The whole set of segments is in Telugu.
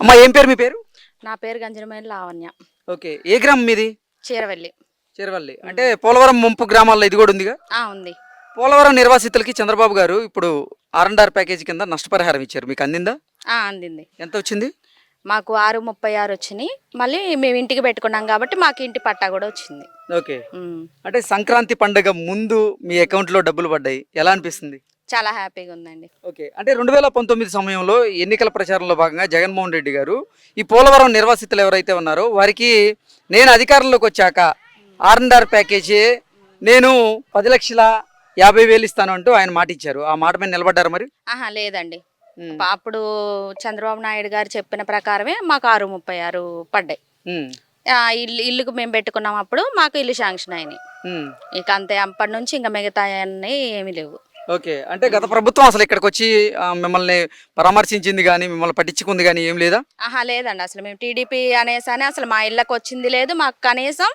అమ్మా ఏం పేరు మీ పేరు? నా పేరు గంజనమైన లావణ్య. ఓకే ఏ గ్రామం మీది? చీరవెల్లి. చిరవల్లి. అంటే పోలవరం ముంపు గ్రామాల్లో ఇది కూడా ఉందిగా? ఆ, ఉంది. పోలవరం నిర్వాసితులకి చంద్రబాబు గారు ఇప్పుడు ఆర్ అండ్ ఆర్ ప్యాకేజీ కింద నష్టపరిహారం ఇచ్చారు. మీకు అందిందా? ఆ, అందింది. ఎంత వచ్చింది? మాకు ఆరు ముప్పై ఆరు వచ్చినాయి. మళ్ళీ మేము ఇంటికి పెట్టుకున్నాం కాబట్టి మాకు ఇంటి పట్టా కూడా వచ్చింది. ఓకే. అంటే సంక్రాంతి పండుగ ముందు మీ అకౌంట్లో డబ్బులు పడ్డాయి. ఎలా అనిపిస్తుంది? చాలా హ్యాపీగా ఉందండి. ఓకే. అంటే రెండు వేల పంతొమ్మిది సమయంలో ఎన్నికల ప్రచారంలో భాగంగా జగన్మోహన్ రెడ్డి గారు ఈ పోలవరం నిర్వాసితులు ఎవరైతే ఉన్నారో వారికి నేను అధికారంలోకి వచ్చాక ఆర్ అండ్ ఆర్ ప్యాకేజీ నేను పది లక్షల యాభై వేలు ఇస్తాను అంటూ ఆయన మాట ఇచ్చారు. ఆ మాట మీద నిలబడ్డారు మరి? ఆహా లేదండి. అప్పుడు చంద్రబాబు నాయుడు గారు చెప్పిన ప్రకారమే మాకు ఆరు ముప్పై ఆరు పడ్డాయి. ఇల్లు ఇల్లుకు మేము పెట్టుకున్నాం అప్పుడు మాకు ఇల్లు శాంక్షన్ అయినాయి. ఇక అంతే. అప్పటి నుంచి ఇంకా మిగతా అన్నీ ఏమీ లేవు. ఓకే. అంటే గత ప్రభుత్వం అసలు ఇక్కడికి వచ్చి ఆ, మిమ్మల్ని పరామర్శించింది కానీ మిమ్మల్ని పట్టించుకుంది కానీ ఏం లేదా? ఆహా లేదండి. అసలు మేము టీడీపీ అనేసి అసలు మా ఇళ్ళకి వచ్చింది లేదు. మాకు కనీసం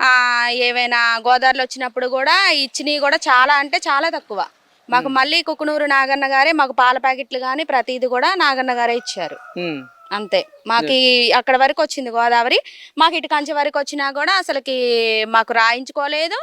ఆ, ఏవైనా గోదావరిలో వచ్చినప్పుడు కూడా ఇచ్చినవి కూడా చాలా అంటే చాలా తక్కువ. మాకు మళ్ళీ కుకునూరు నాగన్న గారే మాకు పాల ప్యాకెట్లు కానీ ప్రతిది కూడా నాగన్న గారే ఇచ్చారు. ఉమ్. అంతే. మాకు ఈ- అక్కడ వరకు వచ్చింది గోదావరి. మాకు ఇటు కంచి వరకు వచ్చినా కూడా అసలుకి మాకు రాయించుకోలేదు.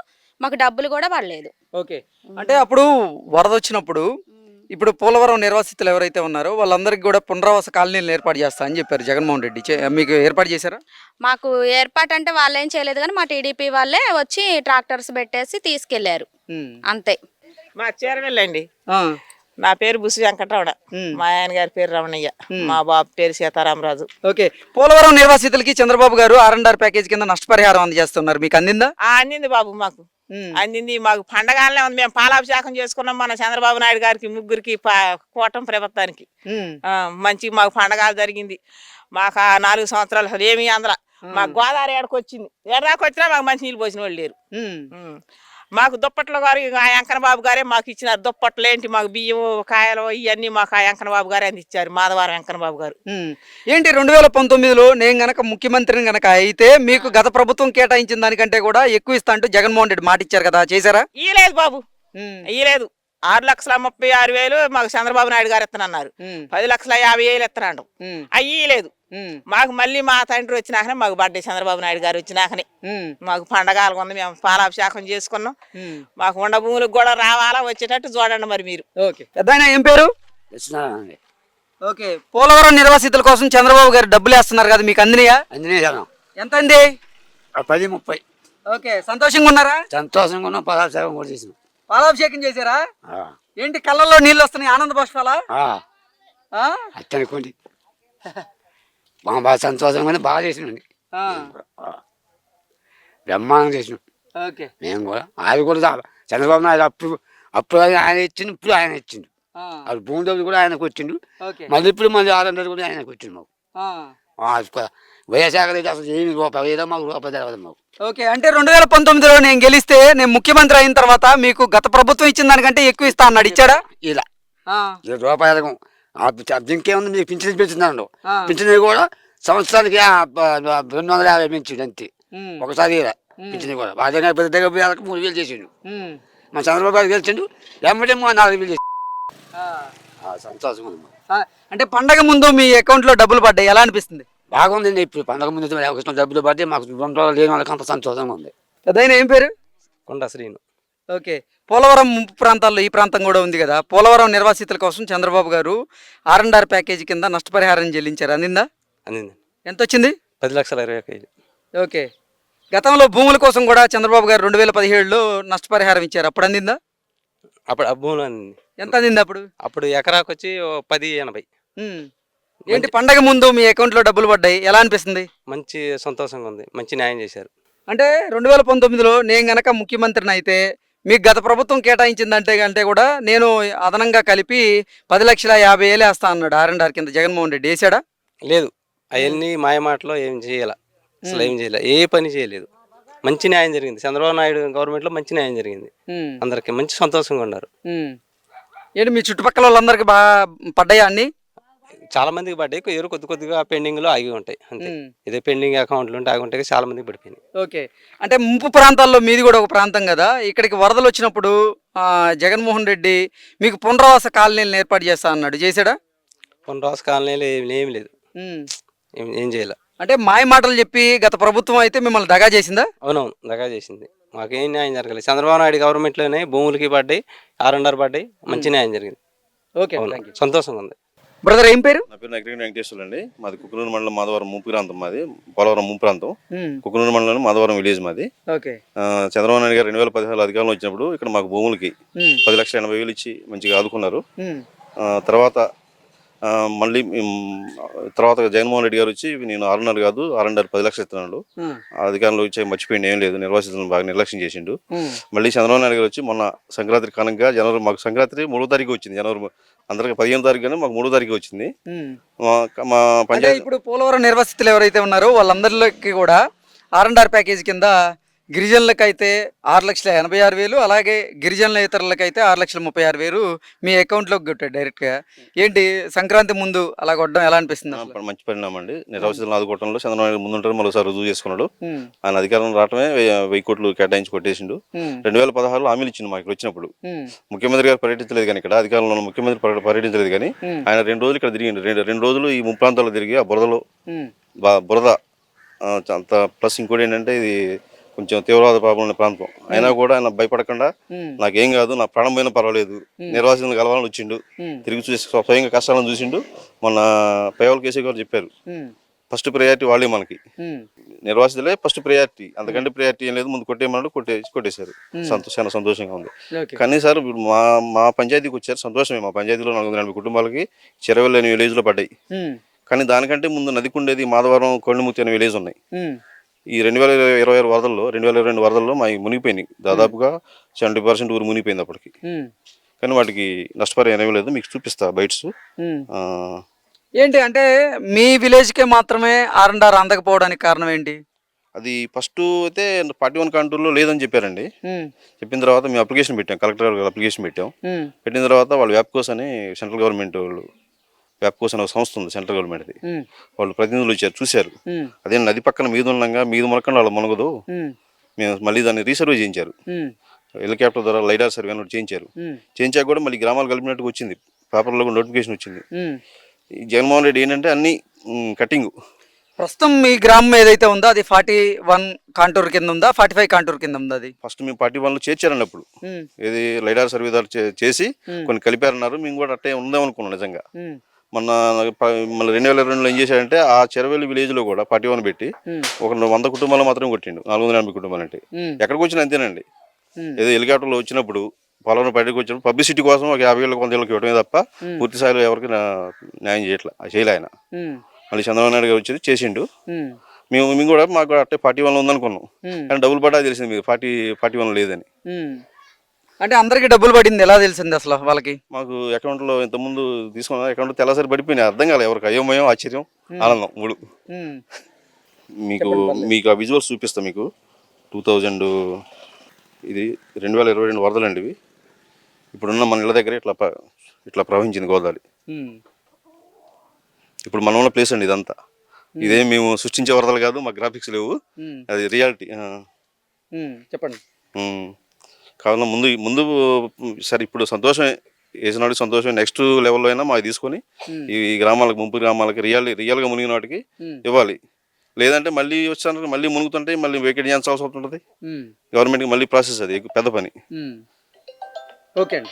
మాకు డబ్బులు కూడా పడలేదు. ఓకే. అంటే అప్పుడు వరద వచ్చినప్పుడు ఇప్పుడు పోలవరం నిర్వాసితులు ఎవరైతే ఉన్నారో వాళ్ళందరికీ కూడా పునరావాస కాలనీలు ఏర్పాటు చేస్తా అని చెప్పారు జగన్మోహన్ రెడ్డి. మీకు ఏర్పాటు చేశారా? మాకు ఏర్పాటు అంటే వాళ్ళు ఏం చేయలేదు కానీ మా టీడీపీ వాళ్ళే వచ్చి ట్రాక్టర్స్ పెట్టేసి తీసుకెళ్ళారు. అంతే. మా చేరవెళ్ళండి. ఆ. నా పేరు బుసి వెంకటరమణ. మా ఆయన గారి పేరు రమణయ్య. మా బాబు పేరు సీతారామరాజు. ఓకే. పోలవరం నిర్వాసితులకి Chandrababu garu R and R package కింద నష్టపరిహారం అందజేస్తున్నారు. మీకు అందిందా? ఆ, అందింది బాబు మాకు. అందింది మాకు పండగానే ఉంది. మేము పాలాభిషేకం చేసుకున్నాం మన చంద్రబాబు నాయుడు గారికి ముగ్గురికి కూటమి ప్రభుత్వానికి. మంచి మాకు పండగ జరిగింది. మాకు ఆ నాలుగు సంవత్సరాలు ఏమీ అందల. మాకు గోదావరి ఏడకు వచ్చింది ఏడాకు వచ్చినా మాకు మంచి నీళ్ళు పోసిన వాళ్ళు లేరు. మాకు దుప్పట్ల గారు ఆ వెంకన్న బాబు గారే మాకు ఇచ్చినారు. దుప్పట్లు ఏంటి మాకు బియ్యం కాయలు ఇవన్నీ మాకు ఆ వెంకన్న బాబు గారే అందించారు. మాధవారం వెంకన్న బాబు గారు. ఏంటి రెండు వేల పంతొమ్మిదిలో నేను గనక ముఖ్యమంత్రిని గనక అయితే మీకు గత ప్రభుత్వం కేటాయించిన దానికంటే కూడా ఎక్కువ ఇస్తా అంటూ జగన్మోహన్ రెడ్డి మాట ఇచ్చారు కదా చేశారా? ఇయ్యలేదు బాబు. ఉమ్. ఆరు లక్షల ముప్పై ఆరు వేలు మాకు చంద్రబాబు నాయుడు గారు ఇస్తానన్నారు. పది లక్షల యాభై వేలు ఇస్తున్నాడు ఇయ్యలేదు. ఉమ్. మాకు మళ్ళీ మా తండ్రి వచ్చినాకనే మాకు బర్త్డే చంద్రబాబు నాయుడు గారు వచ్చినాకనే. మాకు పండగలు ఉంది మేము పాలాభిషేకం చేసుకున్నాం. మాకు ఉండ భూములకు కూడా రావాలా వచ్చేటట్టు చూడండి మరి మీరు. ఏం పేరు? ఓకే. పోలవరం నిర్వాసితుల కోసం చంద్రబాబు గారు డబ్బులు వేస్తున్నారు కదా మీకు అందినయా? అందునే జనం. ఎంత అంది పది ముప్పై. ఓకే. సంతోషంగా ఉన్నారా? సంతోషంగా ఉన్నాం పదార్థ సేవం కూడా చేసినాం. పాలాభిషేకం చేశారా? ఏంటి కళ్ళల్లో నీళ్ళు వస్తున్నాయి ఆనంద ఆ? అట్టనుకోండి. బాగా సంతోషంగా ఉంది, బాగా చేసినండి. బ్రహ్మాండం చేసినాం ఓకే. మేము కూడా అది కూడా చంద్రబాబు నాయుడు అప్పుడు అప్పుడు ఆయన ఇచ్చిండు ఇప్పుడు ఆయన ఇచ్చిండు. అది భూమి కూడా ఆయనకు వచ్చిండు. మళ్ళీ ఇప్పుడు మళ్ళీ ఆరు వందలు కూడా ఆయనకు వచ్చిండు మాకు. వైఎస్ఆర్ రెడ్డి అసలు ఏమి రూపాయి ఏదో మాకు రూపాయి తెలియదు మాకు. ఓకే అంటే రెండు వేల పంతొమ్మిదిలో నేను గెలిస్తే నేను ముఖ్యమంత్రి అయిన తర్వాత మీకు గత ప్రభుత్వం ఇచ్చిన దానికంటే ఎక్కువ ఇస్తా అన్నాడు ఇచ్చాడా? ఇలా. ఆ. ఇది రూపాయలకు ఇంకేముంది మీకు పింఛన్ పెంచుతున్నాడు. పింఛన్ కూడా సంవత్సరానికి రెండు వందల యాభై పెంచిండు అంతే. ఒకసారి పింఛన్ కూడా. అదే పెద్ద దగ్గర మూడు వేలు చేసిండు. మన చంద్రబాబు గారు గెలిచిండు మూడు నాలుగు వేలు. ఆ, సంతోషం అంటే పండగ ముందు మీ అకౌంట్లో డబ్బులు పడ్డాయి. ఎలా అనిపిస్తుంది? బాగుందండి. ఇప్పుడు పండగ ముందు వచ్చిన డబ్బులు పడితే మాకు రోజులు లేని వాళ్ళకి అంత సంతోషంగా ఉంది. పెద్దయిన ఏం పేరు? కొండ శ్రీను. ఓకే. పోలవరం ముంపు ప్రాంతాల్లో ఈ ప్రాంతం కూడా ఉంది కదా. పోలవరం నిర్వాసితుల కోసం Chandrababu garu R and are package కింద నష్టపరిహారం చెల్లించారు. అందిందా? అందింది. ఎంత వచ్చింది పది లక్షల ఇరవై ఐదు ఓకే. గతంలో భూముల కోసం కూడా చంద్రబాబు గారు రెండు వేల పదిహేడులో నష్టపరిహారం ఇచ్చారు. అప్పుడు అందిందా? అప్పుడు ఆ భూములు అందింది. ఎంత అందింది అప్పుడు? అప్పుడు ఎకరాకు వచ్చి పది ఎనభై. ఏంటి పండగ ముందు మీ అకౌంట్లో డబ్బులు పడ్డాయి? ఎలా అనిపిస్తుంది? మంచి సంతోషంగా ఉంది. మంచి న్యాయం చేశారు. అంటే రెండు వేల పంతొమ్మిదిలో నేను గనక ముఖ్యమంత్రిని అయితే మీకు గత ప్రభుత్వం కేటాయించిందంటే కంటే కూడా నేను అదనంగా కలిపి పది లక్షల యాభై వేలు వేస్తా అన్నాడు ఆర్ అండ్ ఆర్ కింద జగన్మోహన్ రెడ్డి. వేసాడా లేదు. అవన్నీ మాయమాటలో ఏం చేయాల? అసలు ఏం చేయలే? ఏ పని చేయలేదు. మంచి న్యాయం జరిగింది. చంద్రబాబు నాయుడు గవర్నమెంట్లో మంచి న్యాయం జరిగింది. అందరికి మంచి సంతోషంగా ఉన్నారు. ఏంటి మీ చుట్టుపక్కల వాళ్ళందరికీ బాగా పడ్డాయా అన్ని? చాలా మందికి పడ్డాయి. ఎవరు కొద్ది కొద్దిగా పెండింగ్లో ఆగి ఉంటాయి. అంతే. ఇదే పెండింగ్ అకౌంట్లు ఉంటే ఆగి ఉంటాయి. చాలా మందికి పడిపోయినాయి. ఓకే. అంటే ముంపు ప్రాంతాల్లో మీది కూడా ఒక ప్రాంతం కదా. ఇక్కడికి వరదలు వచ్చినప్పుడు జగన్మోహన్ రెడ్డి మీకు పునరావాస కాలనీలను ఏర్పాటు చేస్తా అన్నాడు. చేశాడా? కొన్ని రోజు కాలనీలో ఏం ఏం లేదు. ఏం చేయాల. అంటే మాయ మాటలు చెప్పి గత ప్రభుత్వం అయితే మిమ్మల్ని దగా చేసిందా? అవునవును. దగా చేసింది. మాకేం న్యాయం జరగలేదు. చంద్రబాబు నాయుడు గవర్నమెంట్లోనే భూములకి పడ్డాయి. ఆర్ఎండ్ఆర్ పడ్డాయి. మంచి న్యాయం జరిగింది. ఓకే. సంతోషంగా ఉంది. బ్రదర్ ఏం పేరు? నా పేరు నగరి వెంకటేశ్వరులు అండి. మాది కుకునూరు మండలం మాధవరం ముంపు ప్రాంతం మాది. పోలవరం ముంపు ప్రాంతం. కుకునూరు మండలం మాధవరం విలేజ్ మాది. ఓకే. చంద్రబాబు నాయుడు గారు రెండు వేల పదిహేను అధికారంలో వచ్చినప్పుడు ఇక్కడ మాకు భూములకి పది లక్షల ఎనభై వేలు ఇచ్చి మంచిగా ఆదుకున్నారు. తర్వాత మళ్ళీ తర్వాత జగన్మోహన్ రెడ్డి గారు వచ్చి నేను ఆరున్నర కాదు ఆరున్నర పది లక్షలు ఇస్తున్నాడు. అధికారంలో వచ్చి మర్చిపోయింది ఏం లేదు నిర్వాసితులను బాగా నిర్లక్ష్యం చేసిండు. మళ్ళీ చంద్రబాబు నాయుడు గారు వచ్చి మొన్న సంక్రాంతి కారణంగా జనవరి మాకు సంక్రాంతి మూడో తారీఖు వచ్చింది జనవరి అందరికి పదిహేను తారీఖు కానీ మాకు మూడో తారీఖు వచ్చింది. మా పంచాయతీ ఇప్పుడు పోలవరం నిర్వాసితులు ఎవరైతే ఉన్నారో వాళ్ళందరిలోకి కూడా ఆర్ అండ్ ఆర్ ప్యాకేజ్ కింద గిరిజనులకు అయితే ఆరు లక్షల ఎనభై ఆరు వేలు అలాగే గిరిజనుల ఇతరులకు అయితే ఆరు లక్షల ముప్పై ఆరు వేలు మీ అకౌంట్లోకి కొట్టాడు డైరెక్ట్గా. ఏంటి సంక్రాంతి ముందు అలా కొట్టడం ఎలా అనిపిస్తుంది? మంచి పరిణామం అండి. నిర్వాసితులను ఆదుకోవడంలో చంద్రబాబు నాయుడు ముందుంటారు మరోసారి రుజువు చేసుకున్నాడు. ఉమ్, ఆయన అధికారం రావటమే వెయ్యి కోట్లు కేటాయించి కొట్టేసిండు. ఉమ్, రెండు వేల పదహారులో హామీలు ఇచ్చింది మాకు వచ్చినప్పుడు. ముఖ్యమంత్రి గారు పర్యటించలేదు కానీ ఇక్కడ అధికారంలో ముఖ్యమంత్రి పర్య- పర్యటించలేదు కానీ ఆయన రెండు రోజులు ఇక్కడ తిరిగిండు. రెండు రెండు రోజులు ఈ ముప్పు ప్రాంతాల్లో తిరిగి ఆ బురదలో బురద అంత ప్లస్ ఇంకోటి ఏంటంటే ఇది కొంచెం తీవ్రవాద ప్రాబ్లం ఉన్న ప్రాంతం. అయినా కూడా ఆయన భయపడకుండా నాకేం కాదు నా ప్రాణం పోయినా పర్వాలేదు. నిర్వాసితులను కలవాలని వచ్చిండు. తిరిగి చూసి స్వయంగా కష్టాలను చూసిండు. మొన్న పేవల్ కేసీ గారు చెప్పారు. ఫస్ట్ ప్రయారిటీ వాళ్ళే మనకి. నిర్వాసితులే ఫస్ట్ ప్రయారిటీ. అంతకంటే ప్రయారిటీ ఏం లేదు. ముందు కొట్టేయమన్నాడు కొట్టే కొట్టేశారు. సంతో చాలా సంతోషంగా ఉంది. కానీ సార్ ఇప్పుడు మా మా పంచాయతీకి వచ్చారు. సంతోషమే. మా పంచాయతీలో నాలుగు వందల ఎనభై కుటుంబాలకి చెరవల్లి అనే విలేజ్లో పడ్డాయి. ఉమ్, కానీ దానికంటే ముందు నదికుండేది మాధవరం కొండముక్తి అనే విలేజ్ ఉన్నాయి. ఈ రెండు వేల ఇరవై ఆరు వరదల్లో రెండు వేల ఇరవై రెండు వరదల్లో మా మునిగిపోయినాయి. దాదాపుగా సెవెంటీ పర్సెంట్ ఊరు మునిగిపోయింది అప్పటికి. కానీ వాటికి నష్టపరిహారం ఏమీ లేదు. మీకు చూపిస్తా బైట్స్. ఏంటి అంటే మీ విలేజ్కే మాత్రమే ఆర్ అండ్ ఆర్ అందకపోవడానికి కారణం ఏంటి? అది ఫస్ట్ అయితే ఫార్టీ వన్ కంట్రోల్లో లేదని చెప్పారండి. చెప్పిన తర్వాత మేము అప్లికేషన్ పెట్టాం. కలెక్టర్ గారికి అప్లికేషన్ పెట్టాం. పెట్టిన తర్వాత వాళ్ళు వ్యాప్కోస్ అని సెంట్రల్ గవర్నమెంట్ వాళ్ళు వ్యాప్కోస్ అనే ఒక సంస్థ ఉంది సెంట్రల్ గవర్నమెంట్ది వాళ్ళు ప్రతినిధులు వచ్చారు చూశారు. అదే నది పక్కన మీద ఉండగా మీద మునకుండా వాళ్ళు మునగదు. మేము మళ్ళీ దాన్ని రీసర్వే చేయించారు. హెలికాప్టర్ ద్వారా లైడార్ సర్వే అని చేయించారు. చేయించాక కూడా మళ్ళీ గ్రామాలు కలిపినట్టుగా వచ్చింది. పేపర్లో కూడా నోటిఫికేషన్ వచ్చింది. జగన్మోహన్ రెడ్డి ఏంటంటే అన్ని కటింగ్ ప్రస్తుతం మీ గ్రామం ఏదైతే ఉందో అది ఫార్టీ వన్ కాంటూర్ కింద ఉందా? ఫార్టీ ఫైవ్ కాంటూర్ కింద ఉందా అది? ఫస్ట్ మేము పార్టీ వన్లో చేర్చారండి అప్పుడు ఏది లైడార్ సర్వే ద్వారా చే- చేసి. కొన్ని కలిపారన్నారు. మేము కూడా అట్టే ఉందాం అనుకున్నాం నిజంగా. మొన్న మళ్ళీ రెండు వేల రెండులో ఏం చేశాడంటే ఆ చెరవేలి విలేజ్లో కూడా పార్టీ వన్ పెట్టి ఒక వంద కుటుంబాలు మాత్రం కొట్టిండు. నాలుగు వందల ఎనభై కుటుంబాలు అంటే. ఎక్కడికి వచ్చినా అంతేనండి. ఏదో హెలికాప్టర్లో వచ్చినప్పుడు పొలం బయటకు వచ్చినప్పుడు పబ్లిసిటీ కోసం ఒక యాభై వేల కొంత వేలకు ఇవ్వడమే తప్ప పూర్తి స్థాయిలో ఎవరికి న్యాయం చేయట్లా. చేయలే ఆయన. మళ్ళీ చంద్రబాబు నాయుడు గారు వచ్చి చేసిండు. మేము మేము కూడా మాకు అట్టే పార్టీ వన్ ఉందనుకున్నాం. కానీ డబ్బులు పడ్డా తెలిసింది మీరు పార్టీ పార్టీ వన్ లేదని. అంటే అందరికి డబ్బులు పడింది ఎలా తెలిసింది అసలు వాళ్ళకి? మాకు అకౌంట్లో ఇంతకుముందు తీసుకున్న అకౌంట్ తెల్లసరి పడిపోయినాయి. అర్థం కాలేదు ఎవరికి అయోమయం ఆశ్చర్యం ఆనందం మూడు మీకు మీకు ఆ విజువల్స్ చూపిస్తా మీకు. టూ థౌజండ్ ఇది రెండు వేల ఇరవై రెండు వరదలండి ఇవి. ఇప్పుడున్న మన ఇళ్ళ దగ్గర ఇట్లా ఇట్లా ప్రవహించింది గోదావరి. ఇప్పుడు మన ఉన్న ప్లేస్ అండి ఇదంతా. ఇదే మేము సృష్టించే వరదలు కాదు మా గ్రాఫిక్స్ లేవు. అది రియాలిటీ చెప్పండి. కావున ముందు ముందు సరే ఇప్పుడు సంతోషమే వేసినాడు సంతోషమే నెక్స్ట్ లెవెల్లో అయినా మాకు తీసుకొని ఈ గ్రామాలకు ముంపు గ్రామాలకి రియల్ రియల్గా మునిగిన వాటికి ఉమ్, ఇవ్వాలి. లేదంటే మళ్ళీ వచ్చాను మళ్ళీ మునుగుతుంటే మళ్ళీ వేకెట్ చేయాల్సిన అవసరం ఉంటుంది గవర్నమెంట్కి మళ్ళీ ప్రాసెస్ అది పెద్ద పని. ఓకే అండి.